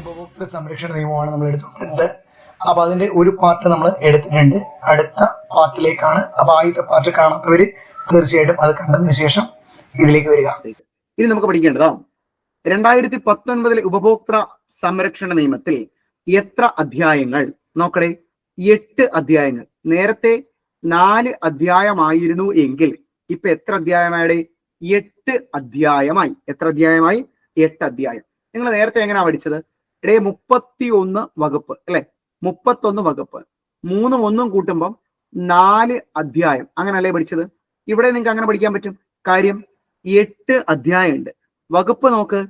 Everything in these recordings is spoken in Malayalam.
ഉപഭോക്തൃ സംരക്ഷണ നിയമമാണ് നമ്മൾ എടുത്തുകൊണ്ടിരുന്നത്. അപ്പൊ അതിന്റെ ഒരു പാർട്ട് നമ്മൾ എടുത്തിട്ടുണ്ട്. അടുത്ത പാർട്ടിലേക്കാണ് അപ്പൊ ആദ്യത്തെ പാർട്ട് കാണാത്തവര് തീർച്ചയായിട്ടും അത് കണ്ടതിന് ശേഷം ഇതിലേക്ക് വരിക. ഇനി നമുക്ക് പഠിക്കേണ്ടതാ രണ്ടായിരത്തി പത്തൊൻപതിലെ ഉപഭോക്തൃ സംരക്ഷണ നിയമത്തിൽ എത്ര അധ്യായങ്ങൾ? നോക്കണേ എട്ട് അധ്യായങ്ങൾ. നേരത്തെ നാല് അധ്യായമായിരുന്നു എങ്കിൽ ഇപ്പൊ എത്ര അധ്യായമായുടെ? എട്ട് അധ്യായമായി. എത്ര അധ്യായമായി? എട്ട് അധ്യായം. നിങ്ങൾ നേരത്തെ എങ്ങനെയാ പഠിച്ചത്? ഇടയെ മുപ്പത്തി ഒന്ന് വകുപ്പ് അല്ലെ? മുപ്പത്തൊന്ന് വകുപ്പ്. മൂന്നും ഒന്നും കൂട്ടുമ്പം നാല് അധ്യായം. അങ്ങനല്ലേ പഠിച്ചത്? ഇവിടെ നിങ്ങൾക്ക് അങ്ങനെ പഠിക്കാൻ പറ്റും. കാര്യം എട്ട് അധ്യായമുണ്ട്. വകുപ്പ് നോക്ക്.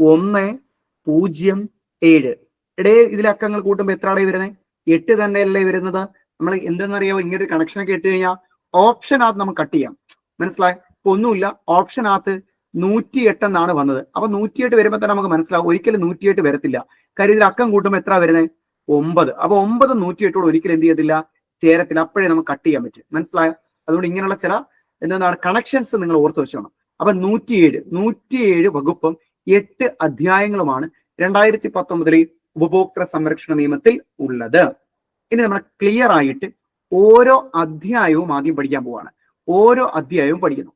ഒന്ന് പൂജ്യം ഏഴ്. ഇടയെ ഇതിലെ അക്കങ്ങൾ കൂട്ടുമ്പോൾ എത്ര അടേ വരുന്നത് എട്ട് തന്നെയല്ലേ വരുന്നത്? നമ്മൾ എന്തെന്നറിയാമോ ഇങ്ങനെ ഒരു കണക്ഷൻ ഒക്കെ ഇട്ട് കഴിഞ്ഞാൽ ഓപ്ഷൻ ഓപ്ഷനകത്ത് നമുക്ക് കട്ട് ചെയ്യാം. മനസ്സിലായി? ഒന്നുമില്ല. ഓപ്ഷനകത്ത് നൂറ്റിയെട്ട് എന്നാണ് വന്നത്. അപ്പൊ നൂറ്റിയെട്ട് വരുമ്പോൾ തന്നെ നമുക്ക് മനസ്സിലാവും. ഒരിക്കലും നൂറ്റിയെട്ട് വരത്തില്ല. കാര്യം ഇതിൽ അക്കം കൂട്ടുമ്പോൾ എത്ര വരുന്നത് ഒമ്പത്. അപ്പൊ ഒമ്പത് നൂറ്റിയെട്ടോട് ഒരിക്കലും എന്ത് ചെയ്യത്തില്ല? ചേരത്തില്ല. അപ്പോഴേ നമുക്ക് കട്ട് ചെയ്യാൻ പറ്റും. മനസ്സിലായോ? അതുകൊണ്ട് ഇങ്ങനെയുള്ള ചില എന്താണ് കണക്ഷൻസ് നിങ്ങൾ ഓർത്ത് വെച്ചോണം. അപ്പൊ നൂറ്റിയേഴ്. നൂറ്റിയേഴ് വകുപ്പും എട്ട് അധ്യായങ്ങളുമാണ് രണ്ടായിരത്തി പത്തൊമ്പതിലെ ഉപഭോക്തൃ സംരക്ഷണ നിയമത്തിൽ ഉള്ളത്. ഇനി നമ്മൾ ക്ലിയർ ആയിട്ട് ഓരോ അധ്യായവും ആദ്യം പഠിക്കാൻ പോവാണ്. ഓരോ അധ്യായവും പഠിക്കുന്നു.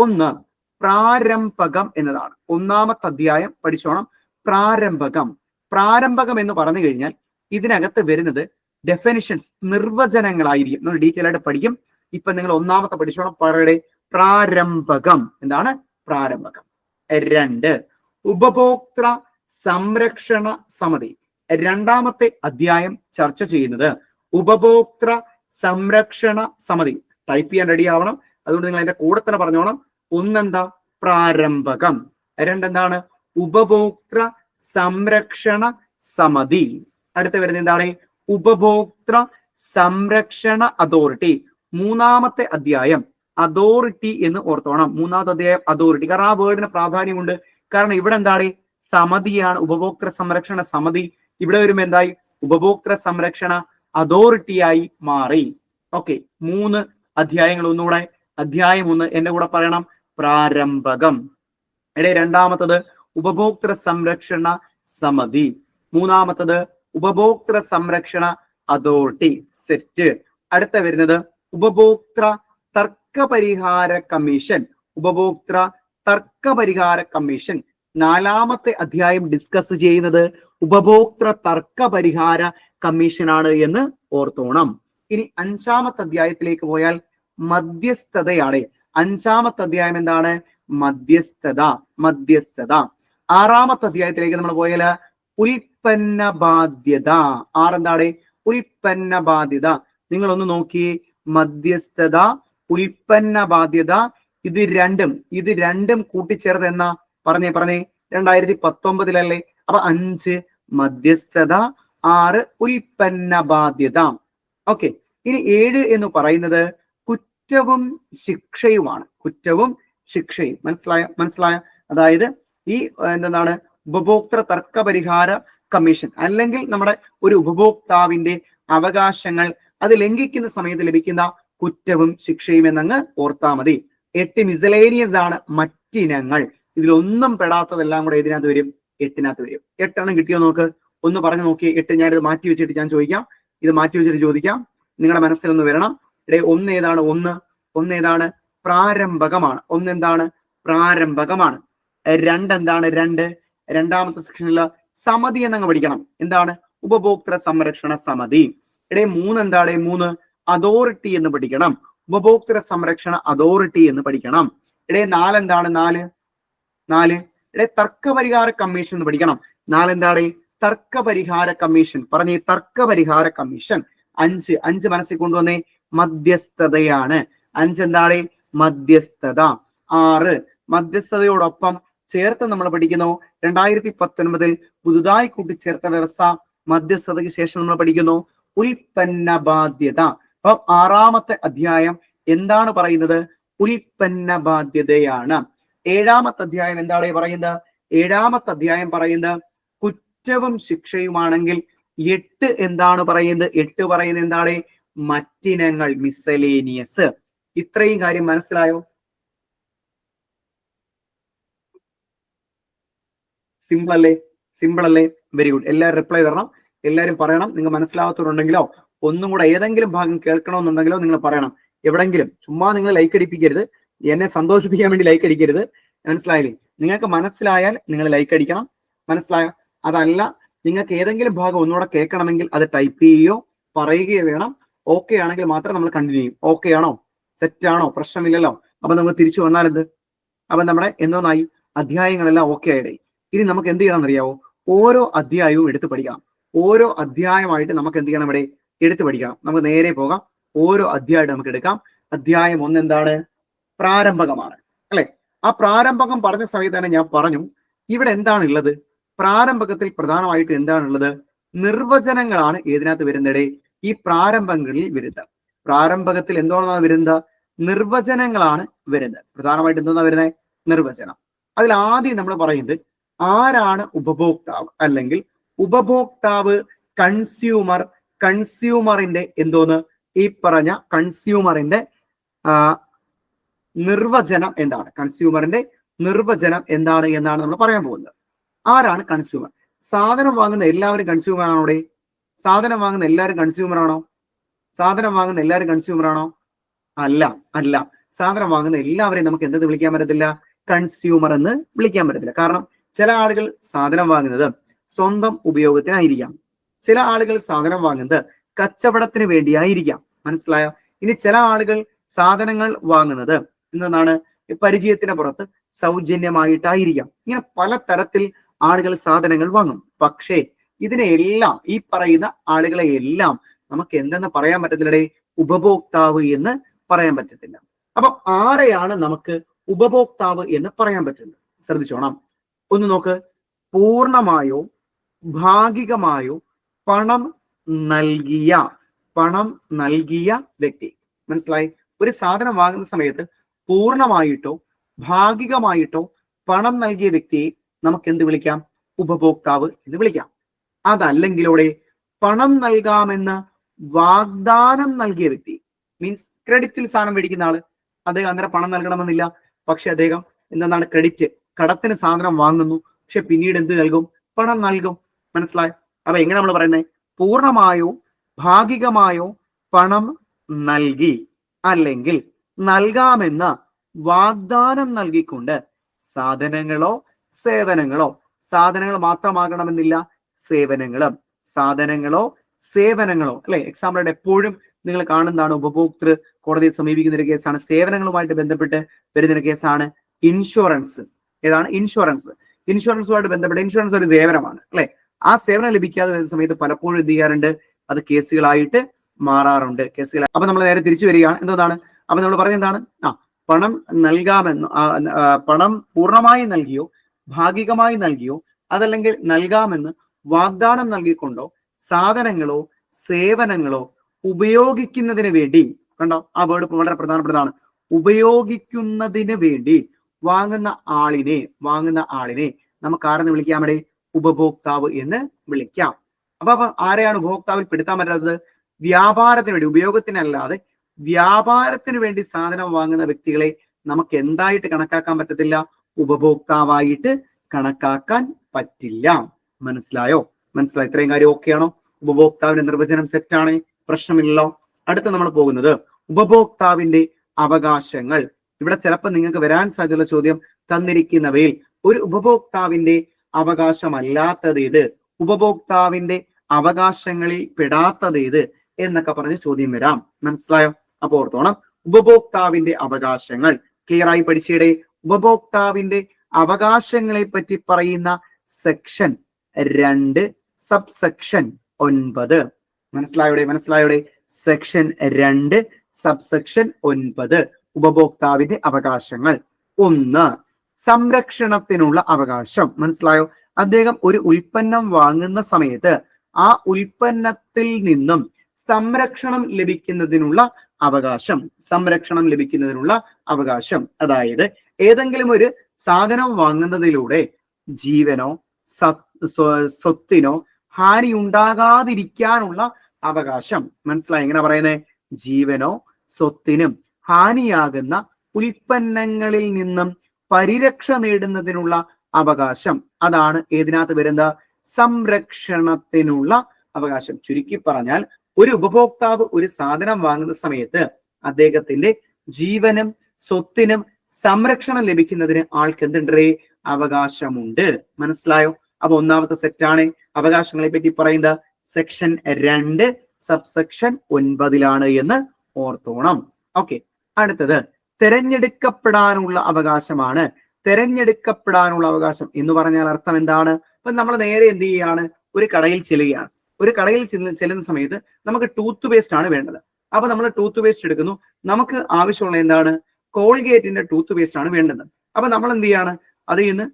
ഒന്ന് പ്രാരംഭകം എന്നതാണ്. ഒന്നാമത്തെ അധ്യായം പഠിച്ചോണം. പ്രാരംഭകം. പ്രാരംഭകം എന്ന് പറഞ്ഞു കഴിഞ്ഞാൽ ഇതിനകത്ത് വരുന്നത് ഡെഫിനിഷൻസ് നിർവചനങ്ങളായിരിക്കും. നമ്മൾ ഡീറ്റെയിൽ ആയിട്ട് പഠിക്കും. ഇപ്പൊ നിങ്ങൾ ഒന്നാമത്തെ പഠിച്ചോണം. പറയുടെ പ്രാരംഭകം. എന്താണ്? പ്രാരംഭകം. രണ്ട് ഉപഭോക്തൃ സംരക്ഷണ സമിതി. രണ്ടാമത്തെ അധ്യായം ചർച്ച ചെയ്യുന്നത് ഉപഭോക്തൃ സംരക്ഷണ സമിതി. ടൈപ്പ് ചെയ്യാൻ റെഡി ആവണം. അതുകൊണ്ട് നിങ്ങൾ അതിന്റെ കൂടെ തന്നെ പറഞ്ഞോണം. ഒന്നെന്താ? പ്രാരംഭകം. രണ്ടെന്താണ്? ഉപഭോക്തൃ സംരക്ഷണ സമിതി. അടുത്ത വരുന്നത് എന്താണ്? ഉപഭോക്തൃ സംരക്ഷണ അതോറിറ്റി. മൂന്നാമത്തെ അധ്യായം അതോറിറ്റി എന്ന് ഓർത്തോണം. മൂന്നാമത്തെ അധ്യായം അതോറിറ്റി. കാരണം ആ വേർഡിന് പ്രാധാന്യമുണ്ട്. കാരണം ഇവിടെ എന്താണ്? സമിതിയാണ് ഉപഭോക്തൃ സംരക്ഷണ സമിതി. ഇവിടെ വരുമ്പോ എന്തായി? ഉപഭോക്തൃ സംരക്ഷണ അതോറിറ്റിയായി മാറി. ഓക്കെ മൂന്ന് അധ്യായങ്ങൾ ഒന്നുകൂടെ. അധ്യായം ഒന്ന് എന്റെ കൂടെ പറയണം. പ്രാരംഭകം. ഇടയിൽ രണ്ടാമത്തത് ഉപഭോക്തൃ സംരക്ഷണ സമിതി. മൂന്നാമത്തത് ഉപഭോക്തൃ സംരക്ഷണ അതോറിറ്റി സെറ്റ്. അടുത്ത വരുന്നത് ഉപഭോക്തൃ തർക്ക പരിഹാര കമ്മീഷൻ. ഉപഭോക്തൃ തർക്ക പരിഹാര കമ്മീഷൻ. നാലാമത്തെ അധ്യായം ഡിസ്കസ് ചെയ്യുന്നത് ഉപഭോക്തൃ തർക്ക പരിഹാര കമ്മീഷനാണ് എന്ന് ഓർത്തോണം. ഇനി അഞ്ചാമത്തെ അധ്യായത്തിലേക്ക് പോയാൽ മധ്യസ്ഥതയാണ്. അഞ്ചാമത്തെ അധ്യായം എന്താണ്? മധ്യസ്ഥത മധ്യസ്ഥത. ആറാമത്തെ അധ്യായത്തിലേക്ക് നമ്മൾ പോയാൽ ഉൽപ്പന്ന ബാധ്യത ആറെന്താണ്? ഉൽപ്പന്ന ബാധ്യത നിങ്ങൾ ഒന്ന് നോക്കി. മധ്യസ്ഥത ഉൽപ്പന്ന ബാധ്യത ഇത് രണ്ടും ഇത് രണ്ടും കൂട്ടിച്ചേർത്ത് എന്നാ? പറഞ്ഞേ പറഞ്ഞേ. രണ്ടായിരത്തി പത്തൊമ്പതിലല്ലേ അപ്പൊ അഞ്ച് മധ്യസ്ഥത ആറ് ഉൽപ്പന്ന ബാധ്യത ഓക്കെ. ഇനി ഏഴ് എന്ന് പറയുന്നത് കുറ്റവും ശിക്ഷയുമാണ്. കുറ്റവും ശിക്ഷയും. മനസ്സിലായ മനസ്സിലായ? അതായത് ഈ എന്താണ് ഉപഭോക്തൃ തർക്ക പരിഹാര കമ്മീഷൻ അല്ലെങ്കിൽ നമ്മുടെ ഒരു ഉപഭോക്താവിന്റെ അവകാശങ്ങൾ അത് ലംഘിക്കുന്ന സമയത്ത് ലഭിക്കുന്ന കുറ്റവും ശിക്ഷയും എന്നങ്ങ് ഓർത്താ മതി. എട്ട് മിസലേനിയസ് ആണ് മറ്റിനങ്ങൾ. ഇതിലൊന്നും പെടാത്തതെല്ലാം കൂടെ ഇതിനകത്ത് വരും? എട്ടിനകത്ത് വരും. എട്ടെണ്ണം കിട്ടിയോ നോക്ക്? ഒന്ന് പറഞ്ഞു നോക്കി എട്ട് ഞാനിത് മാറ്റി വെച്ചിട്ട് ഞാൻ ചോദിക്കാം. ഇത് മാറ്റി വെച്ചിട്ട് ചോദിക്കാം. നിങ്ങളുടെ മനസ്സിലൊന്ന് വരണം. ഇടേ ഒന്ന് ഏതാണ് ഒന്ന് ഒന്ന് ഏതാണ് പ്രാരംഭകമാണ്. ഒന്ന് എന്താണ് പ്രാരംഭകമാണ്. രണ്ട് എന്താണ് രണ്ട്. രണ്ടാമത്തെ സെക്ഷനിൽ സമിതി എന്നങ്ങ് പഠിക്കണം. എന്താണ്? ഉപഭോക്തൃ സംരക്ഷണ സമിതി. ഇടേ മൂന്ന് എന്താണ് മൂന്ന് അതോറിറ്റി എന്ന് പഠിക്കണം. ഉപഭോക്തൃ സംരക്ഷണ അതോറിറ്റി എന്ന് പഠിക്കണം. ഇടേ നാലെന്താണ്? നാല്. നാല്. ഇടേ തർക്കപരിഹാര കമ്മീഷൻ എന്ന് പഠിക്കണം. നാലെന്താണ്? തർക്ക പരിഹാര കമ്മീഷൻ. പറഞ്ഞേ തർക്കപരിഹാര കമ്മീഷൻ. അഞ്ച്. അഞ്ച് മനസ്സിൽ കൊണ്ടുവന്നേ. മധ്യസ്ഥതയാണ്. അഞ്ചെന്താണ്? മധ്യസ്ഥത. ആറ്. മധ്യസ്ഥതയോടൊപ്പം ചേർത്ത് നമ്മൾ പഠിക്കുന്നു. രണ്ടായിരത്തി പത്തൊൻപതിൽ പുതുതായി കൂട്ടിച്ചേർത്ത വ്യവസ്ഥ മധ്യസ്ഥതയ്ക്ക് ശേഷം നമ്മൾ പഠിക്കുന്നു. ഉൽപ്പന്ന ബാധ്യത അപ്പൊ ആറാമത്തെ അധ്യായം എന്താണ് പറയുന്നത്? ഉൽപ്പന്ന ബാധ്യതയാണ് ഏഴാമത്തെ അധ്യായം എന്താണ് പറയുന്നത്? ഏഴാമത്തെ അധ്യായം പറയുന്നത് കുറ്റവും ശിക്ഷയുമാണെങ്കിൽ എട്ട് എന്താണ് പറയുന്നത്? എട്ട് പറയുന്നത് എന്താണ്? മറ്റിനങ്ങൾ മിസലേനിയസ് ഇത്രയും കാര്യം മനസ്സിലായോ? സിമ്പിൾ അല്ലേ? സിമ്പിൾ അല്ലേ? വെരി ഗുഡ് എല്ലാവരും റിപ്ലൈ തരണം. എല്ലാവരും പറയണം. നിങ്ങൾ മനസ്സിലാവാത്തവരുണ്ടെങ്കിലോ ഒന്നും കൂടെ ഏതെങ്കിലും ഭാഗം കേൾക്കണമെന്നുണ്ടെങ്കിലോ നിങ്ങൾ പറയണം. എവിടെങ്കിലും ചുമ്മാ നിങ്ങൾ ലൈക്ക് അടിപ്പിക്കരുത്. എന്നെ സന്തോഷിപ്പിക്കാൻ വേണ്ടി ലൈക്ക് അടിക്കരുത്. മനസ്സിലായില്ലേ? നിങ്ങൾക്ക് മനസ്സിലായാൽ നിങ്ങൾ ലൈക്ക് അടിക്കണം. മനസ്സിലായോ അതല്ല നിങ്ങൾക്ക് ഏതെങ്കിലും ഭാഗം ഒന്നുകൂടെ കേൾക്കണമെങ്കിൽ അത് ടൈപ്പ് ചെയ്യുകയോ പറയുകയോ വേണം. ഓക്കെ ആണെങ്കിൽ മാത്രം നമ്മൾ കണ്ടിന്യൂ ചെയ്യും. ഓക്കെ ആണോ? സെറ്റ് ആണോ? പ്രശ്നമില്ലല്ലോ. അപ്പൊ നമുക്ക് തിരിച്ചു വന്നാൽ എന്ത്? അപ്പൊ നമ്മുടെ എന്തോന്നായി? അധ്യായങ്ങളെല്ലാം ഓക്കെ ആയിടേ. ഇനി നമുക്ക് എന്ത് ചെയ്യണം എന്നറിയാവോ ഓരോ അധ്യായവും എടുത്ത് പഠിക്കാം ഓരോ അധ്യായമായിട്ട് നമുക്ക് എന്ത് ചെയ്യണം ഇവിടെ? എടുത്ത് പഠിക്കാം നമുക്ക് നേരെ പോകാം. ഓരോ അധ്യായമായിട്ട് നമുക്ക് എടുക്കാം. അധ്യായം ഒന്ന് എന്താണ്? പ്രാരംഭകമാണ്. അല്ലെ? ആ പ്രാരംഭകം പറഞ്ഞ സമയത്ത് തന്നെ ഞാൻ പറഞ്ഞു ഇവിടെ എന്താണ് ഉള്ളത് പ്രാരംഭകത്തിൽ പ്രധാനമായിട്ട് എന്താണുള്ളത്? നിർവചനങ്ങളാണ് ഏതിനകത്ത് വരുന്നിടെ ഈ പ്രാരംഭങ്ങളിൽ വരുന്നത്. പ്രാരംഭകത്തിൽ എന്താണ് വരുന്നത്? നിർവചനങ്ങളാണ് വരുന്നത്. പ്രധാനമായിട്ട് എന്തോന്നാ വരുന്നത്? നിർവചനം. അതിൽ ആദ്യം നമ്മൾ പറയുന്നത് ആരാണ് ഉപഭോക്താവ്? അല്ലെങ്കിൽ ഉപഭോക്താവ് കൺസ്യൂമർ കൺസ്യൂമറിന്റെ എന്തോന്ന്? ഈ പറഞ്ഞ കൺസ്യൂമറിന്റെ നിർവചനം എന്താണ്? കൺസ്യൂമറിന്റെ നിർവചനം എന്താണ് എന്നാണ് നമ്മൾ പറയാൻ പോകുന്നത്. ആരാണ് കൺസ്യൂമർ സാധനം വാങ്ങുന്ന എല്ലാവരും കൺസ്യൂമർ ആണോ ഇവിടെ സാധനം വാങ്ങുന്ന എല്ലാവരും കൺസ്യൂമർ ആണോ? സാധനം വാങ്ങുന്ന എല്ലാവരും കൺസ്യൂമർ ആണോ? അല്ല അല്ല. സാധനം വാങ്ങുന്ന എല്ലാവരെയും നമുക്ക് എന്തെന്ന് വിളിക്കാൻ പറ്റത്തില്ല? കൺസ്യൂമർ എന്ന് വിളിക്കാൻ പറ്റത്തില്ല. കാരണം ചില ആളുകൾ സാധനം വാങ്ങുന്നത് സ്വന്തം ഉപയോഗത്തിനായിരിക്കാം. ചില ആളുകൾ സാധനം വാങ്ങുന്നത് കച്ചവടത്തിന് വേണ്ടിയായിരിക്കാം. മനസ്സിലായോ? ഇനി ചില ആളുകൾ സാധനങ്ങൾ വാങ്ങുന്നത് എന്നതാണ് പരിചയത്തിന് പുറത്ത് സൗജന്യമായിട്ടായിരിക്കാം. ഇങ്ങനെ പല തരത്തിൽ ആളുകൾ സാധനങ്ങൾ വാങ്ങും. പക്ഷേ ഇതിനെ എല്ലാം ഈ പറയുന്ന ആളുകളെ എല്ലാം നമുക്ക് എന്തെന്ന് പറയാൻ പറ്റത്തില്ലടേ? ഉപഭോക്താവ് എന്ന് പറയാൻ പറ്റത്തില്ല. അപ്പൊ ആരെയാണ് നമുക്ക് ഉപഭോക്താവ് എന്ന് പറയാൻ പറ്റുന്നത്? ശ്രദ്ധിച്ചോണം. ഒന്ന് നോക്ക്. പൂർണമായോ ഭാഗികമായോ പണം നൽകിയ പണം നൽകിയ വ്യക്തി. മനസ്സിലായി? ഒരു സാധനം വാങ്ങുന്ന സമയത്ത് പൂർണമായിട്ടോ ഭാഗികമായിട്ടോ പണം നൽകിയ വ്യക്തിയെ നമുക്ക് എന്ത് വിളിക്കാം? ഉപഭോക്താവ് എന്ന് വിളിക്കാം. അതല്ലെങ്കിലൂടെ പണം നൽകാമെന്ന് വാഗ്ദാനം നൽകിയ വ്യക്തി മീൻസ് ക്രെഡിറ്റിൽ സാധനം മേടിക്കുന്ന ആൾ അദ്ദേഹം അന്നേരം പണം നൽകണമെന്നില്ല. പക്ഷെ അദ്ദേഹം എന്താണ് ക്രെഡിറ്റ് കടത്തിന് സാധനം വാങ്ങുന്നു. പക്ഷെ പിന്നീട് എന്ത് നൽകും? പണം നൽകും. മനസ്സിലായോ? അപ്പൊ എങ്ങനെ നമ്മൾ പറയുന്നത് പൂർണമായോ ഭാഗികമായോ പണം നൽകി അല്ലെങ്കിൽ നൽകാമെന്ന് വാഗ്ദാനം നൽകിക്കൊണ്ട് സാധനങ്ങളോ സേവനങ്ങളോ സാധനങ്ങൾ മാത്രമാകണമെന്നില്ല. സേവനങ്ങളും സാധനങ്ങളോ സേവനങ്ങളോ അല്ലെ? എക്സാമ്പിളായിട്ട് എപ്പോഴും നിങ്ങൾ കാണുന്നതാണ് ഉപഭോക്തൃ കോടതിയെ സമീപിക്കുന്ന ഒരു കേസാണ്. സേവനങ്ങളുമായിട്ട് ബന്ധപ്പെട്ട് വരുന്ന ഒരു കേസാണ് ഇൻഷുറൻസ്. ഏതാണ്? ഇൻഷുറൻസ്. ഇൻഷുറൻസുമായിട്ട് ബന്ധപ്പെട്ട് ഇൻഷുറൻസ് ഒരു സേവനമാണ് അല്ലെ? ആ സേവനം ലഭിക്കാതെ വരുന്ന സമയത്ത് പലപ്പോഴും എന്ത് ചെയ്യാറുണ്ട്? അത് കേസുകളായിട്ട് മാറാറുണ്ട്. കേസുകൾ അപ്പൊ നമ്മൾ നേരെ തിരിച്ചു വരികയാണ്. എന്താണ് അപ്പൊ നമ്മൾ പറഞ്ഞ എന്താണ്? ആ പണം നൽകാമെന്ന് പണം പൂർണമായി നൽകിയോ ഭാഗികമായി നൽകിയോ അതല്ലെങ്കിൽ നൽകാമെന്ന് വാഗ്ദാനം നൽകിക്കൊണ്ടോ സാധനങ്ങളോ സേവനങ്ങളോ ഉപയോഗിക്കുന്നതിന് വേണ്ടി കണ്ടോ? ആ വേർഡ് വളരെ പ്രധാനപ്പെട്ടതാണ്. ഉപയോഗിക്കുന്നതിന് വേണ്ടി വാങ്ങുന്ന ആളിനെ വാങ്ങുന്ന ആളിനെ നമുക്ക് ആരെന്ന് വിളിക്കാം അവിടെ? ഉപഭോക്താവ് എന്ന് വിളിക്കാം. അപ്പൊ അപ്പൊ ആരെയാണ് ഉപഭോക്താവിൽ പെടുത്താൻ പറ്റാത്തത്? വ്യാപാരത്തിന് വേണ്ടി ഉപയോഗത്തിനല്ലാതെ വ്യാപാരത്തിന് വേണ്ടി സാധനം വാങ്ങുന്ന വ്യക്തികളെ നമുക്ക് എന്തായിട്ട് കണക്കാക്കാൻ പറ്റത്തില്ല? ഉപഭോക്താവായിട്ട് കണക്കാക്കാൻ പറ്റില്ല. മനസ്സിലായോ? മനസ്സിലായി? ഇത്രയും കാര്യം ഓക്കെ ആണോ ഉപഭോക്താവിന്റെ നിർവചനം സെറ്റാണ് പ്രശ്നമില്ലല്ലോ. അടുത്ത നമ്മൾ പോകുന്നത് ഉപഭോക്താവിന്റെ അവകാശങ്ങൾ. ഇവിടെ ചിലപ്പോൾ നിങ്ങൾക്ക് വരാൻ സാധ്യതയുള്ള ചോദ്യം തന്നിരിക്കുന്നവയിൽ ഒരു ഉപഭോക്താവിന്റെ അവകാശമല്ലാത്തത് ഏത്? ഉപഭോക്താവിന്റെ അവകാശങ്ങളിൽ പെടാത്തത് ഏത്? എന്നൊക്കെ പറഞ്ഞ് ചോദ്യം വരാം. മനസ്സിലായോ? അപ്പൊ ഓർത്തോണം. ഉപഭോക്താവിന്റെ അവകാശങ്ങൾ. ക്ലിയർ ആയി പഠിച്ചിടെ. ഉപഭോക്താവിന്റെ അവകാശങ്ങളെ പറ്റി പറയുന്ന സെക്ഷൻ രണ്ട് സബ്സെക്ഷൻ ഒൻപത്. മനസ്സിലായോടെ? മനസ്സിലായോടെ? സെക്ഷൻ രണ്ട് സബ്സെക്ഷൻ ഒൻപത്. ഉപഭോക്താവിന്റെ അവകാശങ്ങൾ. ഒന്ന് സംരക്ഷണത്തിനുള്ള അവകാശം. മനസ്സിലായോ? അദ്ദേഹം ഒരു ഉൽപ്പന്നം വാങ്ങുന്ന സമയത്ത് ആ ഉൽപ്പന്നത്തിൽ നിന്നും സംരക്ഷണം ലഭിക്കുന്നതിനുള്ള അവകാശം. സംരക്ഷണം ലഭിക്കുന്നതിനുള്ള അവകാശം. അതായത് ഏതെങ്കിലും ഒരു സാധനം വാങ്ങുന്നതിലൂടെ ജീവനോ സ- സ്വ- സ്വത്തിനോ ഹാനി ഉണ്ടാകാതിരിക്കാനുള്ള അവകാശം. മനസ്സിലായി? എങ്ങനെ പറയുന്നത് ജീവനോ സ്വത്തിനും ഹാനിയാകുന്ന ഉൽപ്പന്നങ്ങളിൽ നിന്നും പരിരക്ഷ നേടുന്നതിനുള്ള അവകാശം. അതാണ് ഏതിനകത്ത് വരുന്ന സംരക്ഷണത്തിനുള്ള അവകാശം. ചുരുക്കി പറഞ്ഞാൽ ഒരു ഉപഭോക്താവ് ഒരു സാധനം വാങ്ങുന്ന സമയത്ത് അദ്ദേഹത്തിന്റെ ജീവനും സ്വത്തിനും സംരക്ഷണം ലഭിക്കുന്നതിന് ആൾക്ക് എന്തുണ്ടേ അവകാശമുണ്ട്. മനസ്സിലായോ? അപ്പൊ ഒന്നാമത്തെ സെറ്റാണ് അവകാശങ്ങളെ പറ്റി പറയുന്നത് സെക്ഷൻ രണ്ട് സബ്സെക്ഷൻ ഒൻപതിലാണ് എന്ന് ഓർത്തോണം. ഓക്കെ അടുത്തത് തെരഞ്ഞെടുക്കപ്പെടാനുള്ള അവകാശമാണ്. തെരഞ്ഞെടുക്കപ്പെടാനുള്ള അവകാശം എന്ന് പറഞ്ഞാൽ അർത്ഥം എന്താണ്? ഇപ്പൊ നമ്മൾ നേരെ എന്ത് ചെയ്യുകയാണ് ഒരു കടയിൽ ചെല്ലുകയാണ്. ഒരു കടയിൽ ചെന്ന് ചെല്ലുന്ന സമയത്ത് നമുക്ക് ടൂത്ത് പേസ്റ്റ് ആണ് വേണ്ടത്. അപ്പൊ നമ്മൾ ടൂത്ത് പേസ്റ്റ് എടുക്കുന്നു. നമുക്ക് ആവശ്യമുള്ള എന്താണ്? കോൾഗേറ്റിന്റെ ടൂത്ത് പേസ്റ്റ് ആണ് വേണ്ടത്. അപ്പൊ നമ്മൾ എന്ത് ചെയ്യാണ്? അതിൽ നിന്ന്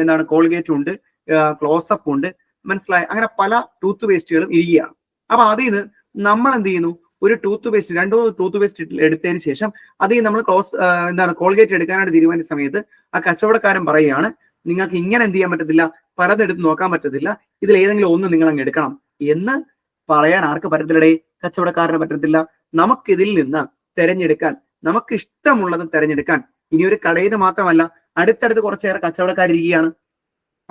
എന്താണ്? കോൾഗേറ്റ് ഉണ്ട്. ക്ലോസപ്പ് ഉണ്ട്. മനസ്സിലായി? അങ്ങനെ പല ടൂത്ത് പേസ്റ്റുകളും ഇരിക്കുകയാണ്. അപ്പൊ അതിൽ നിന്ന് നമ്മൾ എന്ത് ചെയ്യുന്നു? ഒരു ടൂത്ത് പേസ്റ്റ് രണ്ടോ ടൂത്ത് പേസ്റ്റ് എടുത്തതിന് ശേഷം അതിൽ നമ്മൾ ക്ലോസ് എന്താണ് കോൾഗേറ്റ് എടുക്കാനായിട്ട് തീരുമാനിച്ച സമയത്ത് ആ കച്ചവടക്കാരൻ പറയുകയാണ് നിങ്ങൾക്ക് ഇങ്ങനെ എന്ത് ചെയ്യാൻ പറ്റത്തില്ല? പലതെടുത്ത് നോക്കാൻ പറ്റത്തില്ല. ഇതിൽ ഏതെങ്കിലും ഒന്ന് നിങ്ങൾ അങ്ങ് എടുക്കണം. എന്ന് പറയാൻ ആർക്ക് പറ്റത്തില്ലടേ? കച്ചവടക്കാരന് പറ്റത്തില്ല. നമുക്കിതിൽ നിന്ന് തെരഞ്ഞെടുക്കാൻ നമുക്ക് ഇഷ്ടമുള്ളത് തെരഞ്ഞെടുക്കാൻ ഇനി ഒരു കടയിൽ മാത്രമല്ല അടുത്തടുത്ത് കുറച്ചേറെ കച്ചവടക്കാരിരിക്കുകയാണ്.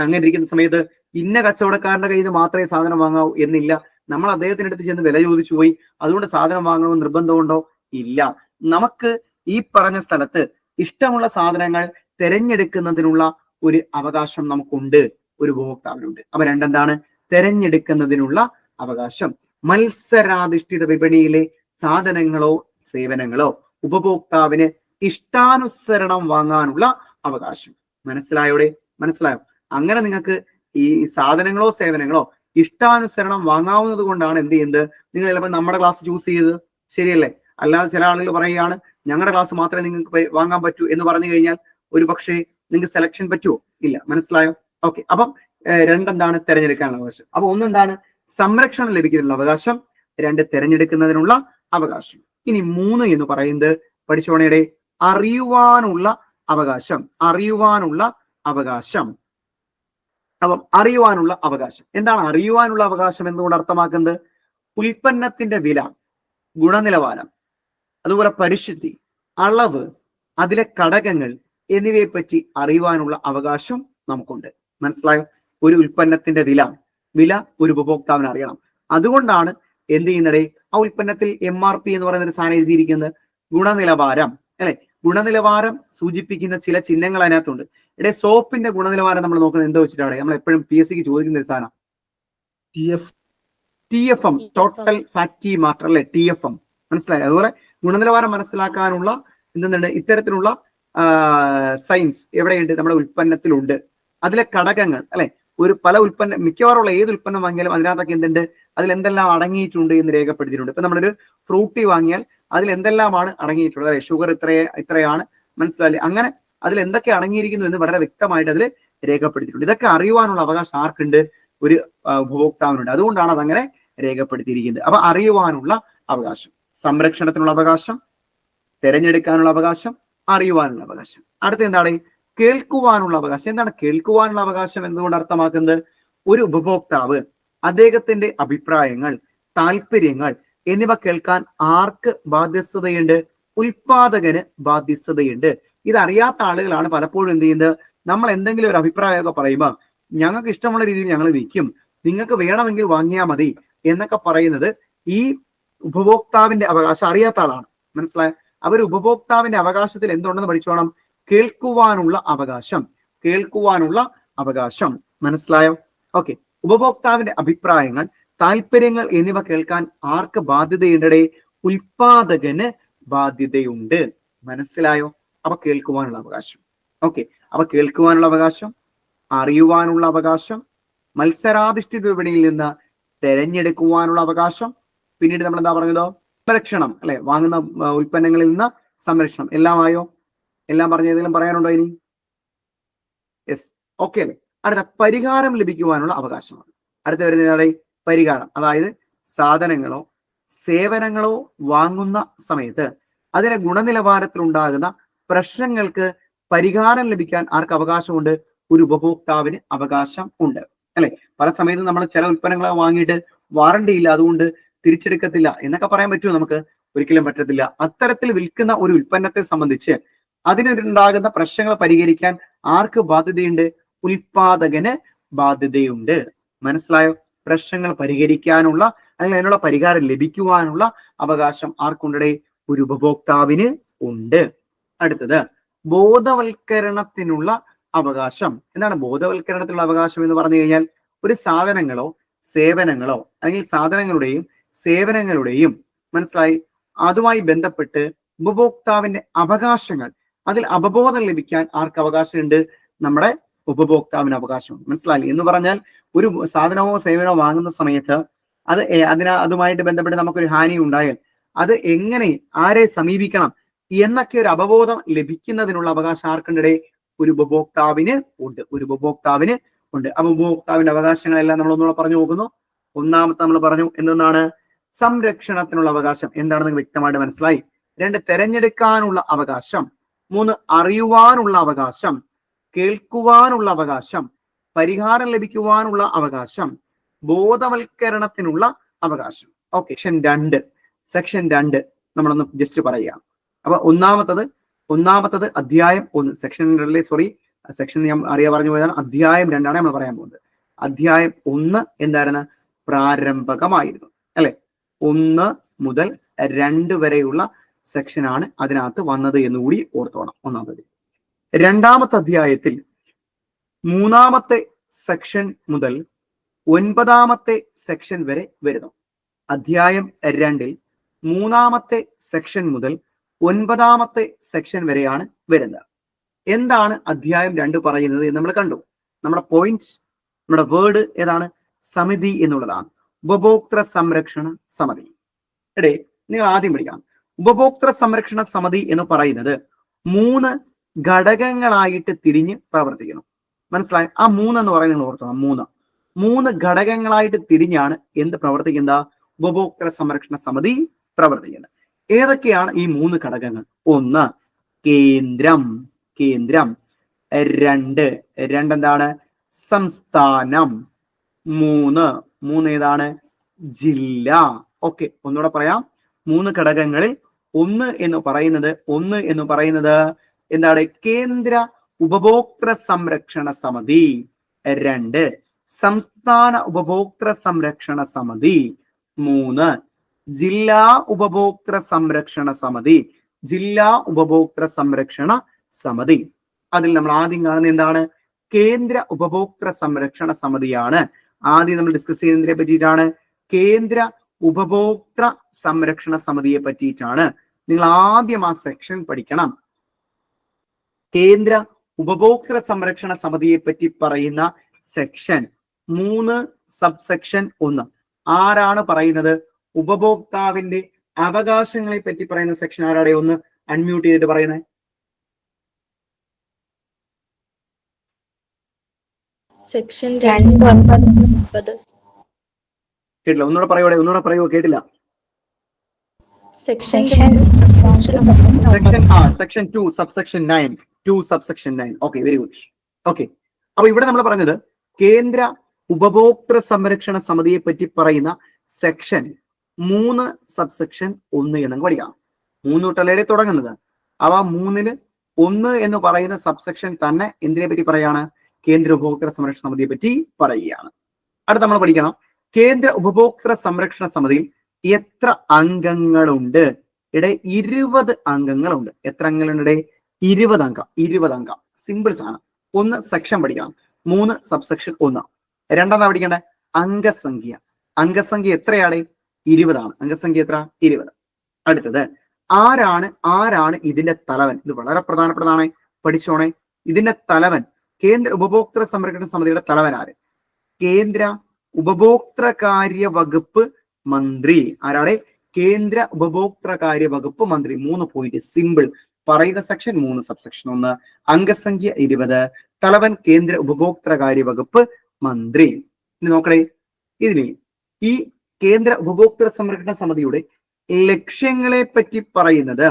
അങ്ങനെ ഇരിക്കുന്ന സമയത്ത് ഇന്ന കച്ചവടക്കാരന്റെ കയ്യിൽ നിന്ന് മാത്രമേ സാധനം വാങ്ങാവൂ എന്നില്ല. നമ്മൾ അദ്ദേഹത്തിന്റെ അടുത്ത് ചെന്ന് വില ചോദിച്ചു പോയി. അതുകൊണ്ട് സാധനം വാങ്ങണമെന്ന് നിർബന്ധമുണ്ടോ ഇല്ല. നമുക്ക് ഈ പറഞ്ഞ സ്ഥലത്ത് ഇഷ്ടമുള്ള സാധനങ്ങൾ തിരഞ്ഞെടുക്കുന്നതിനുള്ള ഒരു അവകാശം നമുക്കുണ്ട്. ഒരു ഉപഭോക്താവിനുണ്ട്. അപ്പൊ രണ്ടെന്താണ്? തിരഞ്ഞെടുക്കുന്നതിനുള്ള അവകാശം. മത്സരാധിഷ്ഠിത വിപണിയിലെ സാധനങ്ങളോ സേവനങ്ങളോ ഉപഭോക്താവിന് ഇഷ്ടാനുസരണം വാങ്ങാനുള്ള അവകാശം. മനസ്സിലായോടെ? മനസ്സിലായോ? അങ്ങനെ നിങ്ങൾക്ക് ഈ സാധനങ്ങളോ സേവനങ്ങളോ ഇഷ്ടാനുസരണം വാങ്ങാവുന്നത് കൊണ്ടാണ് എന്ത് ചെയ്യുന്നത്? നിങ്ങൾ ചിലപ്പോൾ നമ്മുടെ ക്ലാസ് ചൂസ് ചെയ്തത് ശരിയല്ലേ? അല്ലാതെ ചില ആളുകൾ പറയുകയാണ് ഞങ്ങളുടെ ക്ലാസ് മാത്രമേ നിങ്ങൾക്ക് വാങ്ങാൻ പറ്റൂ എന്ന് പറഞ്ഞു കഴിഞ്ഞാൽ ഒരു പക്ഷേ നിങ്ങൾക്ക് സെലക്ഷൻ പറ്റുമോ ഇല്ല. മനസ്സിലായോ? ഓക്കെ അപ്പം രണ്ടെന്താണ് തെരഞ്ഞെടുക്കാനുള്ള അവകാശം. അപ്പൊ ഒന്നെന്താണ്? സംരക്ഷണം ലഭിക്കുന്നതിനുള്ള അവകാശം. രണ്ട് തിരഞ്ഞെടുക്കുന്നതിനുള്ള അവകാശം. ഇനി മൂന്ന് എന്ന് പറയുന്നത് പഠിച്ചോണയുടെ അറിയുവാനുള്ള അവകാശം. അറിയുവാനുള്ള അവകാശം. അപ്പം അറിയുവാനുള്ള അവകാശം. എന്താണ് അറിയുവാനുള്ള അവകാശം എന്നുകൊണ്ട് അർത്ഥമാക്കുന്നത്? ഉൽപ്പന്നത്തിന്റെ വില ഗുണനിലവാരം അതുപോലെ പരിശുദ്ധി അളവ് അതിലെ ഘടകങ്ങൾ എന്നിവയെ പറ്റി അറിയുവാനുള്ള അവകാശം നമുക്കുണ്ട്. മനസ്സിലായോ? ഒരു ഉൽപ്പന്നത്തിന്റെ വില വില ഒരു ഉപഭോക്താവിന് അറിയണം. അതുകൊണ്ടാണ് എന്ത് ചെയ്യുന്നതേ? ആ ഉൽപ്പന്നത്തിൽ എം ആർ പി എന്ന് പറയുന്ന ഒരു സാധനം എഴുതിയിരിക്കുന്നത് ഗുണനിലവാരം അല്ലെ? ഗുണനിലവാരം സൂചിപ്പിക്കുന്ന ചില ചിഹ്നങ്ങൾ അതിനകത്തുണ്ട്. ഇവിടെ സോപ്പിന്റെ ഗുണനിലവാരം നമ്മൾ നോക്കുന്നത് എന്താ വെച്ചിട്ടാണ് നമ്മൾ എപ്പോഴും പി എസ് സിക്ക് ചോദിക്കുന്ന ഒരു സാധനം. T F T F M total fatty matter അല്ലെ? ടി എഫ് എം മനസ്സിലായി? അതുപോലെ ഗുണനിലവാരം മനസ്സിലാക്കാനുള്ള എന്തെന്നുണ്ട് ഇത്തരത്തിലുള്ള സയൻസ് എവിടെയുണ്ട്? നമ്മുടെ ഉൽപ്പന്നത്തിലുണ്ട്. അതിലെ ഘടകങ്ങൾ അല്ലെ? ഒരു പല ഉൽപ്പന്ന മിക്കവാറുള്ള ഏത് ഉൽപ്പന്നം വാങ്ങിയാലും അതിനകത്തൊക്കെ എന്തുണ്ട്? അതിൽ എന്തെല്ലാം അടങ്ങിയിട്ടുണ്ട് എന്ന് രേഖപ്പെടുത്തിയിട്ടുണ്ട്. ഇപ്പൊ നമ്മളൊരു ഫ്രൂട്ടി വാങ്ങിയാൽ അതിൽ എന്തെല്ലാമാണ് അടങ്ങിയിട്ടുള്ളത്? അല്ലെ? ഷുഗർ ഇത്രയെ ഇത്രയാണ്. മനസ്സിലായില്ലേ? അങ്ങനെ അതിൽ എന്തൊക്കെ അടങ്ങിയിരിക്കുന്നു എന്ന് വളരെ വ്യക്തമായിട്ട് അതിൽ രേഖപ്പെടുത്തിയിട്ടുണ്ട്. ഇതൊക്കെ അറിയുവാനുള്ള അവകാശം ആർക്കുണ്ട്? ഒരു ഉപഭോക്താവിനുണ്ട്. അതുകൊണ്ടാണ് അതങ്ങനെ രേഖപ്പെടുത്തിയിരിക്കുന്നത്. അപ്പൊ അറിയുവാനുള്ള അവകാശം. സംരക്ഷണത്തിനുള്ള അവകാശം തിരഞ്ഞെടുക്കാനുള്ള അവകാശം അറിയുവാനുള്ള അവകാശം. അടുത്ത എന്താണ്? കേൾക്കുവാനുള്ള അവകാശം. എന്താണ് കേൾക്കുവാനുള്ള അവകാശം എന്തുകൊണ്ട് അർത്ഥമാക്കുന്നത്? ഒരു ഉപഭോക്താവ് അദ്ദേഹത്തിന്റെ അഭിപ്രായങ്ങൾ താല്പര്യങ്ങൾ എന്നിവ കേൾക്കാൻ ആർക്ക് ബാധ്യസ്ഥതയുണ്ട്? ഉൽപാദകന് ബാധ്യസ്ഥതയുണ്ട്. ഇതറിയാത്ത ആളുകളാണ് പലപ്പോഴും എന്ത് ചെയ്യുന്നത്? നമ്മൾ എന്തെങ്കിലും ഒരു അഭിപ്രായമൊക്കെ പറയുമ്പോൾ ഞങ്ങൾക്ക് ഇഷ്ടമുള്ള രീതിയിൽ ഞങ്ങൾ വിൽക്കും. നിങ്ങൾക്ക് വേണമെങ്കിൽ വാങ്ങിയാൽ മതി എന്നൊക്കെ പറയുന്നത് ഈ ഉപഭോക്താവിന്റെ അവകാശം അറിയാത്ത ആളാണ്. മനസ്സിലായ? അവർ ഉപഭോക്താവിന്റെ അവകാശത്തിൽ എന്തുണ്ടെന്ന് പഠിച്ചോണം? കേൾക്കുവാനുള്ള അവകാശം. കേൾക്കുവാനുള്ള അവകാശം. മനസ്സിലായോ? ഓക്കെ. ഉപഭോക്താവിന്റെ അഭിപ്രായങ്ങൾ താല്പര്യങ്ങൾ എന്നിവ കേൾക്കാൻ ആർക്ക് ബാധ്യതയുണ്ടേ ഉൽപാദകന് ബാധ്യതയുണ്ട്. മനസ്സിലായോ? അപ്പൊ കേൾക്കുവാനുള്ള അവകാശം. ഓക്കെ അപ്പൊ കേൾക്കുവാനുള്ള അവകാശം അറിയുവാനുള്ള അവകാശം മത്സരാധിഷ്ഠിത വിപണിയിൽ നിന്ന് തെരഞ്ഞെടുക്കുവാനുള്ള അവകാശം പിന്നീട് നമ്മൾ എന്താ പറഞ്ഞതോ? സംരക്ഷണം അല്ലെ? വാങ്ങുന്ന ഉൽപ്പന്നങ്ങളിൽ നിന്ന് സംരക്ഷണം. എല്ലാമായോ എല്ലാം പറഞ്ഞ ഏതെങ്കിലും പറയാനുണ്ടോ ഇനി? യെസ് ഓക്കെ അല്ലേ? അടുത്ത പരിഹാരം ലഭിക്കുവാനുള്ള അവകാശമാണ്. അടുത്ത വരുന്നത് ഏതാണ്? പരിഹാരം. അതായത് സാധനങ്ങളോ സേവനങ്ങളോ വാങ്ങുന്ന സമയത്ത് അതിന്റെ ഗുണനിലവാരത്തിലുണ്ടാകുന്ന പ്രശ്നങ്ങൾക്ക് പരിഹാരം ലഭിക്കാൻ ആർക്ക് അവകാശമുണ്ട്? ഒരു ഉപഭോക്താവിന് അവകാശം ഉണ്ട്. അല്ലെ? പല സമയത്തും നമ്മൾ ചില ഉൽപ്പന്നങ്ങൾ വാങ്ങിയിട്ട് വാറണ്ടി ഇല്ല അതുകൊണ്ട് തിരിച്ചെടുക്കത്തില്ല എന്നൊക്കെ പറയാൻ പറ്റുമോ നമുക്ക്? ഒരിക്കലും പറ്റത്തില്ല. അത്തരത്തിൽ വിൽക്കുന്ന ഒരു ഉൽപ്പന്നത്തെ സംബന്ധിച്ച് അതിനുണ്ടാകുന്ന പ്രശ്നങ്ങൾ പരിഹരിക്കാൻ ആർക്ക് ബാധ്യതയുണ്ട്? ഉൽപാദകന് ബാധ്യതയുണ്ട്. മനസ്സിലായോ? പ്രശ്നങ്ങൾ പരിഹരിക്കാനുള്ള അല്ലെങ്കിൽ അതിനുള്ള പരിഹാരം ലഭിക്കുവാനുള്ള അവകാശം ആർക്കുണ്ടേ ഒരു ഉപഭോക്താവിന് ഉണ്ട്. അടുത്തത് ബോധവൽക്കരണത്തിനുള്ള അവകാശം. എന്താണ് ബോധവൽക്കരണത്തിനുള്ള അവകാശം എന്ന് പറഞ്ഞു കഴിഞ്ഞാൽ ഒരു സാധനങ്ങളോ സേവനങ്ങളോ അല്ലെങ്കിൽ സാധനങ്ങളുടെയും സേവനങ്ങളുടെയും മനസ്സിലായി? അതുമായി ബന്ധപ്പെട്ട് ഉപഭോക്താവിന്റെ അവകാശങ്ങൾ അതിൽ അവബോധം ലഭിക്കാൻ ആർക്ക് അവകാശമുണ്ട്? നമ്മുടെ ഉപഭോക്താവിന് അവകാശമുണ്ട്. മനസ്സിലായി? എന്ന് പറഞ്ഞാൽ ഒരു സാധനമോ സേവനമോ വാങ്ങുന്ന സമയത്ത് അത് അതിനാ അതുമായിട്ട് ബന്ധപ്പെട്ട് നമുക്കൊരു ഹാനി ഉണ്ടായാൽ അത് എങ്ങനെ ആരെ സമീപിക്കണം എന്നൊക്കെ ഒരു അവബോധം ലഭിക്കുന്നതിനുള്ള അവകാശം ആർക്കുണ്ടെ? ഒരു ഉപഭോക്താവിന് ഉണ്ട്. ഒരു ഉപഭോക്താവിന് ഉണ്ട്. അപ്പൊ ഉപഭോക്താവിന്റെ അവകാശങ്ങളെല്ലാം നമ്മൾ ഒന്നുകൂടെ പറഞ്ഞു പോകുന്നു. ഒന്നാമത്തെ നമ്മൾ പറഞ്ഞു എന്തെന്നാണ്? സംരക്ഷണത്തിനുള്ള അവകാശം. എന്താണെന്ന് വ്യക്തമായിട്ട് മനസ്സിലായി? രണ്ട് തെരഞ്ഞെടുക്കാനുള്ള അവകാശം. മൂന്ന് അറിയുവാനുള്ള അവകാശം. കേൾക്കുവാനുള്ള അവകാശം. പരിഹാരം ലഭിക്കുവാനുള്ള അവകാശം. ബോധവൽക്കരണത്തിനുള്ള അവകാശം. ഓക്കെ സെക്ഷൻ രണ്ട്. സെക്ഷൻ രണ്ട് നമ്മളൊന്ന് ജസ്റ്റ് പറയുക. അപ്പൊ ഒന്നാമത്തത് ഒന്നാമത്തത് അധ്യായം ഒന്ന് സെക്ഷൻ രണ്ടിലെ സോറി സെക്ഷൻ ഞാൻ അറിയാ പറഞ്ഞു പോയതാണ്. അധ്യായം രണ്ടാണ് നമ്മൾ പറയാൻ പോകുന്നത്. അധ്യായം ഒന്ന് എന്തായിരുന്നു? പ്രാരംഭകമായിരുന്നു. അല്ലെ? ഒന്ന് മുതൽ രണ്ട് വരെയുള്ള സെക്ഷനാണ് അതിനകത്ത് വന്നത് എന്നുകൂടി ഓർത്തോണം ഒന്നാമത്. രണ്ടാമത്തെ അധ്യായത്തിൽ മൂന്നാമത്തെ സെക്ഷൻ മുതൽ ഒൻപതാമത്തെ സെക്ഷൻ വരെ വരുന്നു. അധ്യായം രണ്ടിൽ മൂന്നാമത്തെ സെക്ഷൻ മുതൽ ഒൻപതാമത്തെ സെക്ഷൻ വരെയാണ് വരുന്നത്. എന്താണ് അധ്യായം രണ്ട് പറയുന്നത് എന്ന് നമ്മൾ കണ്ടു. നമ്മുടെ പോയിന്റ് നമ്മുടെ വേർഡ് ഏതാണ്? സമിതി എന്നുള്ളതാണ്. ഉപഭോക്തൃ സംരക്ഷണ സമിതി. എടേ നിങ്ങൾ ആദ്യം പഠിക്കണം. ഉപഭോക്തൃ സംരക്ഷണ സമിതി എന്ന് പറയുന്നത് മൂന്ന് ഘടകങ്ങളായിട്ട് തിരിഞ്ഞ് പ്രവർത്തിക്കുന്നു. മനസ്സിലായി? ആ മൂന്ന് എന്ന് പറയുന്നത് നിങ്ങൾ ഓർത്തണം മൂന്ന്. മൂന്ന് ഘടകങ്ങളായിട്ട് തിരിഞ്ഞാണ് എന്ത് പ്രവർത്തിക്കുന്ന ഉപഭോക്തൃ സംരക്ഷണ സമിതി പ്രവർത്തിക്കുന്നത്. ഏതൊക്കെയാണ് ഈ മൂന്ന് ഘടകങ്ങൾ? ഒന്ന് കേന്ദ്രം. കേന്ദ്രം. രണ്ട്. രണ്ടെന്താണ്? സംസ്ഥാനം. മൂന്ന്. മൂന്ന് ഏതാണ്? ജില്ല. ഓക്കെ ഒന്നുകൂടെ പറയാം. മൂന്ന് ഘടകങ്ങളിൽ ഒന്ന് എന്ന് പറയുന്നത് ഒന്ന് എന്ന് പറയുന്നത് എന്താണ്? കേന്ദ്ര ഉപഭോക്തൃ സംരക്ഷണ സമിതി. രണ്ട്. സംസ്ഥാന ഉപഭോക്തൃ സംരക്ഷണ സമിതി. മൂന്ന്. ജില്ലാ ഉപഭോക്തൃ സംരക്ഷണ സമിതി. ജില്ലാ ഉപഭോക്തൃ സംരക്ഷണ സമിതി. അതിൽ നമ്മൾ ആദ്യം കാണുന്ന എന്താണ്? കേന്ദ്ര ഉപഭോക്തൃ സംരക്ഷണ സമിതിയാണ്. ആദ്യം നമ്മൾ ഡിസ്കസ് ചെയ്യുന്നതിനെ പറ്റിയിട്ടാണ്. കേന്ദ്ര ഉപഭോക്തൃ സംരക്ഷണ സമിതിയെ പറ്റിയിട്ടാണ്. നിങ്ങൾ ആദ്യം ആ സെക്ഷൻ പഠിക്കണം. കേന്ദ്ര ഉപഭോക്തൃ സംരക്ഷണ സമിതിയെ പറ്റി പറയുന്ന സെക്ഷൻ മൂന്ന് സബ് സെക്ഷൻ ഒന്ന്. ആരാണ് പറയുന്നത്? ഉപഭോക്താവിന്റെ അവകാശങ്ങളെ പറ്റി പറയുന്ന സെക്ഷൻ ആരാടെ? ഒന്ന് അൺമ്യൂട്ട് ചെയ്തിട്ട് പറയുന്നത് സെക്ഷൻ കേട്ടില്ല. ഒന്നുകൂടെ പറയൂടെ? ഒന്നുകൂടെ പറയോ. കേട്ടില്ല. സെക്ഷൻ സെക്ഷൻ ആ section two sub section nine two sub nine okay very good okay അപ്പൊ ഇവിടെ നമ്മൾ പറഞ്ഞത് കേന്ദ്ര ഉപഭോക്തൃ സംരക്ഷണ സമിതിയെ പറ്റി പറയുന്ന സെക്ഷൻ മൂന്ന് സബ്സെക്ഷൻ ഒന്ന് എന്ന് പഠിക്കാം. മൂന്ന് തൊട്ടല്ലേ തുടങ്ങുന്നത്. അവ മൂന്നിൽ ഒന്ന് എന്ന് പറയുന്ന സബ്സെക്ഷൻ തന്നെ എന്തിനെ പറ്റി പറയാണ്? കേന്ദ്ര ഉപഭോക്തൃ സംരക്ഷണ സമിതിയെ പറ്റി പറയുകയാണ്. അടുത്ത നമ്മൾ പഠിക്കണം. കേന്ദ്ര ഉപഭോക്തൃ സംരക്ഷണ സമിതിയിൽ എത്ര അംഗങ്ങളുണ്ട്? ഇവിടെ ഇരുപത് അംഗങ്ങളുണ്ട്. എത്ര അംഗങ്ങളുണ്ട് ഇവിടെ ഇരുപത് അംഗം ഇരുപത് അംഗം. സിമ്പിൾസ് ആണ് ഒന്ന് സെക്ഷൻ പഠിക്കണം. മൂന്ന് സബ്സെക്ഷൻ ഒന്ന്. രണ്ടാമതാ പഠിക്കേണ്ടത് അംഗസംഖ്യ. അംഗസംഖ്യ എത്രയാണ്? ഇരുപതാണ്. അംഗസംഖ്യ എത്ര? ഇരുപത്. അടുത്തത് ആരാണ് ആരാണ് ഇതിന്റെ തലവൻ? ഇത് വളരെ പ്രധാനപ്പെട്ടതാണ്. പഠിച്ചോണേ. ഇതിന്റെ തലവൻ കേന്ദ്ര ഉപഭോക്തൃ സംരക്ഷണ സമിതിയുടെ തലവൻ ആര്? കേന്ദ്ര ഉപഭോക്തൃകാര്യ വകുപ്പ് മന്ത്രി. ആരാണ്? കേന്ദ്ര ഉപഭോക്തൃകാര്യ വകുപ്പ് മന്ത്രി. മൂന്ന് പോയിന്റ് സിമ്പിൾ പറയുന്ന സെക്ഷൻ മൂന്ന് സബ്സെക്ഷൻ ഒന്ന്. അംഗസംഖ്യ ഇരുപത്. തലവൻ കേന്ദ്ര ഉപഭോക്തൃകാര്യ വകുപ്പ് മന്ത്രി. നോക്കണേ. ഇതിന് ഈ കേന്ദ്ര ഉപഭോക്തൃ സംരക്ഷണ സമിതിയുടെ ലക്ഷ്യങ്ങളെ പറ്റി പറയുന്നത്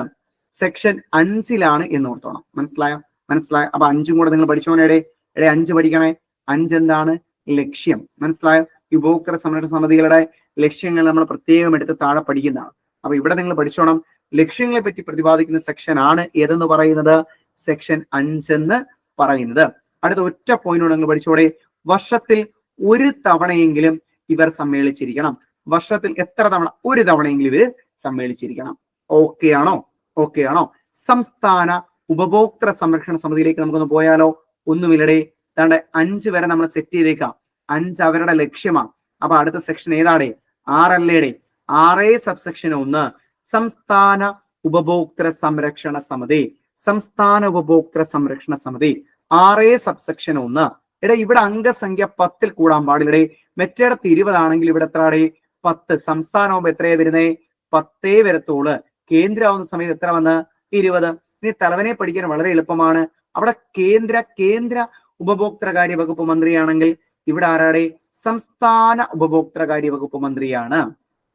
സെക്ഷൻ അഞ്ചിലാണ് എന്ന് ഓർത്തോണം. മനസ്സിലായോ? മനസ്സിലായോ? അപ്പൊ അഞ്ചും കൂടെ നിങ്ങൾ പഠിച്ചോണേടെ എടെ അഞ്ച് പഠിക്കണേ. അഞ്ച് എന്താണ്? ലക്ഷ്യം. മനസ്സിലായോ? ഉപഭോക്തൃ സംരക്ഷണ സമിതികളുടെ ലക്ഷ്യങ്ങൾ നമ്മൾ പ്രത്യേകം എടുത്ത് താഴെ പഠിക്കുന്നതാണ്. അപ്പൊ ഇവിടെ നിങ്ങൾ പഠിച്ചോണം. ലക്ഷ്യങ്ങളെ പറ്റി പ്രതിപാദിക്കുന്ന സെക്ഷൻ ആണ് ഏതെന്ന് പറയുന്നത്? സെക്ഷൻ അഞ്ചെന്ന് പറയുന്നത്. അടുത്ത ഒറ്റ പോയിന്റ് നിങ്ങൾ പഠിച്ചോടെ. വർഷത്തിൽ ഒരു തവണയെങ്കിലും ഇവർ സമ്മേളിച്ചിരിക്കണം. വർഷത്തിൽ എത്ര തവണ? ഒരു തവണയെങ്കിലും ഇവർ സമ്മേളിച്ചിരിക്കണം. ഓക്കെ ആണോ? ഓക്കെ ആണോ? സംസ്ഥാന ഉപഭോക്തൃ സംരക്ഷണ സമിതിയിലേക്ക് നമുക്കൊന്ന് പോയാലോ? ഒന്നുമില്ലടെ. താണ്ടെ അഞ്ച് വരെ നമ്മൾ സെറ്റ് ചെയ്തേക്കാം. അഞ്ച് അവരുടെ ലക്ഷ്യമാണ്. അപ്പൊ അടുത്ത സെക്ഷൻ ഏതാടേ? ആറല്ലേടെ. ആറേ സബ്സെക്ഷൻ ഒന്ന്. സംസ്ഥാന ഉപഭോക്തൃ സംരക്ഷണ സമിതി. സംസ്ഥാന ഉപഭോക്തൃ സംരക്ഷണ സമിതി. ആറേ സബ്സെക്ഷൻ ഒന്ന്. എടാ ഇവിടെ അംഗസംഖ്യ പത്തിൽ കൂടാൻ പാടില്ലടേ. മറ്റേടത്ത് ഇരുപതാണെങ്കിൽ ഇവിടെ എത്രയാടേ പത്ത്. സംസ്ഥാനവും എത്രയാ വരുന്നേ? പത്തേ വരത്തോൾ കേന്ദ്രമാവുന്ന സമയത്ത് എത്ര വന്ന്? ഇരുപത്. ഇനി തലവനെ പഠിക്കാൻ വളരെ എളുപ്പമാണ്. അവിടെ കേന്ദ്ര കേന്ദ്ര ഉപഭോക്തൃകാര്യ വകുപ്പ് മന്ത്രിയാണെങ്കിൽ ഇവിടെ ആരാടെ? സംസ്ഥാന ഉപഭോക്തൃകാര്യ വകുപ്പ് മന്ത്രിയാണ്.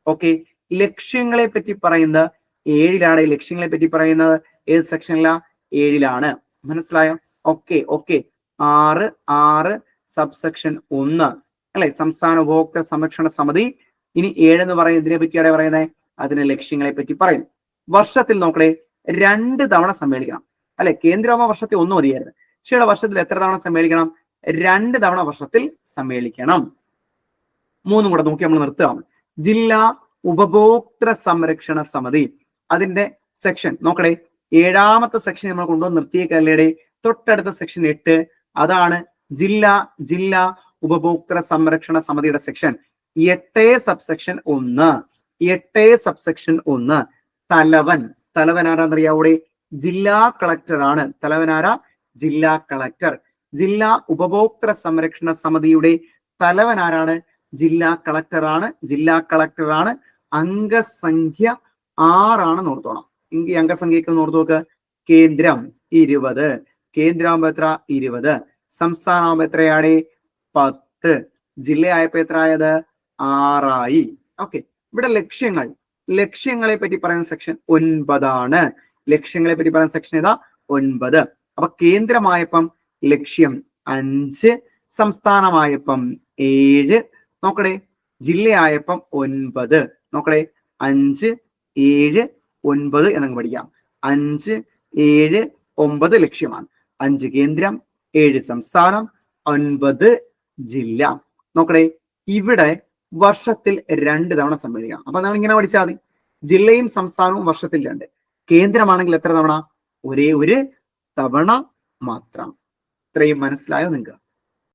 ഓക്കെ. ലക്ഷ്യങ്ങളെ പറ്റി പറയുന്നത് ഏഴിലാണ്. ലക്ഷ്യങ്ങളെ പറ്റി പറയുന്നത് ഏത് സെക്ഷനിലാ? ഏഴിലാണ്. മനസ്സിലായോ? Okay okay. ആറ് ആറ് സബ്സെക്ഷൻ ഒന്ന്. അല്ലെ? സംസ്ഥാന ഉപഭോക്തൃ സംരക്ഷണ സമിതി ഇനി ഏഴെന്ന് പറയുന്നത് ഇതിനെ പറ്റിയാണ് പറയുന്നത് അതിന്റെ ലക്ഷ്യങ്ങളെ പറ്റി പറയുന്നു. വർഷത്തിൽ നോക്കണേ രണ്ട് തവണ സമ്മേളിക്കണം. അല്ലെ കേന്ദ്രമാ വർഷത്തിൽ ഒന്നും മതിയായിരുന്നു. പക്ഷേ വർഷത്തിൽ എത്ര തവണ സമ്മേളിക്കണം? രണ്ട് തവണ വർഷത്തിൽ സമ്മേളിക്കണം. മൂന്നും കൂടെ നോക്കി നമ്മൾ നിർത്തുകയാണ് ജില്ലാ ഉപഭോക്തൃ സംരക്ഷണ സമിതി. അതിന്റെ സെക്ഷൻ നോക്കണേ ഏഴാമത്തെ സെക്ഷൻ നമ്മൾ കൊണ്ടുവന്ന് നിർത്തിയേക്കല്ലേടെ തൊട്ടടുത്ത സെക്ഷൻ എട്ട്. അതാണ് ജില്ലാ ജില്ലാ ഉപഭോക്തൃ സംരക്ഷണ സമിതിയുടെ സെക്ഷൻ. എട്ടേ സബ്സെക്ഷൻ ഒന്ന്. എട്ട് സബ്സെക്ഷൻ ഒന്ന്. തലവൻ. തലവൻ ആരാന്നറിയാവൂടെ? ജില്ലാ കളക്ടർ ആണ്. തലവനാര ജില്ലാ കളക്ടർ ജില്ലാ ഉപഭോക്തൃ സംരക്ഷണ സമിതിയുടെ തലവൻ ആരാണ്? ജില്ലാ കളക്ടറാണ് ജില്ലാ കളക്ടറാണ് അംഗസംഖ്യ ആറാണ് എങ്കിൽ ഈ അംഗസംഖ്യക്ക് ഓർത്ത് നോക്ക്. കേന്ദ്രം ഇരുപത്. കേന്ദ്രമാകുമ്പോ എത്ര? ഇരുപത്. സംസ്ഥാനമാകുമ്പോ എത്രയാണ് പത്ത്. ജില്ലയായപ്പോ എത്ര ആയത് ആറായി. ഓക്കെ ഇവിടെ ലക്ഷ്യങ്ങൾ. ലക്ഷ്യങ്ങളെ പറ്റി പറയുന്ന സെക്ഷൻ ഒൻപതാണ്. ലക്ഷ്യങ്ങളെ പറ്റി പറയുന്ന സെക്ഷൻ ഏതാ? ഒൻപത്. അപ്പൊ കേന്ദ്രമായപ്പം ലക്ഷ്യം അഞ്ച് സംസ്ഥാനമായപ്പം ഏഴ്. നോക്കടേ. ജില്ലയായപ്പം ഒൻപത്. നോക്കണേ അഞ്ച് ഏഴ് ഒൻപത് എന്നങ്ങ് പഠിക്കാം. അഞ്ച് ഏഴ് ഒമ്പത് ലക്ഷ്യമാണ്. അഞ്ച് കേന്ദ്രം ഏഴ് സംസ്ഥാനം ഒൻപത് ജില്ല. നോക്കണേ ഇവിടെ വർഷത്തിൽ രണ്ട് തവണ സമ്മേളിക്കാം അപ്പൊ നമ്മൾ ഇങ്ങനെ പഠിച്ചാൽ മതി. ജില്ലയും സംസ്ഥാനവും വർഷത്തിൽ രണ്ട്. കേന്ദ്രമാണെങ്കിൽ എത്ര തവണ? ഒരേ ഒരു തവണ മാത്രം. ഇത്രയും മനസ്സിലായോ നിങ്ങൾക്ക്?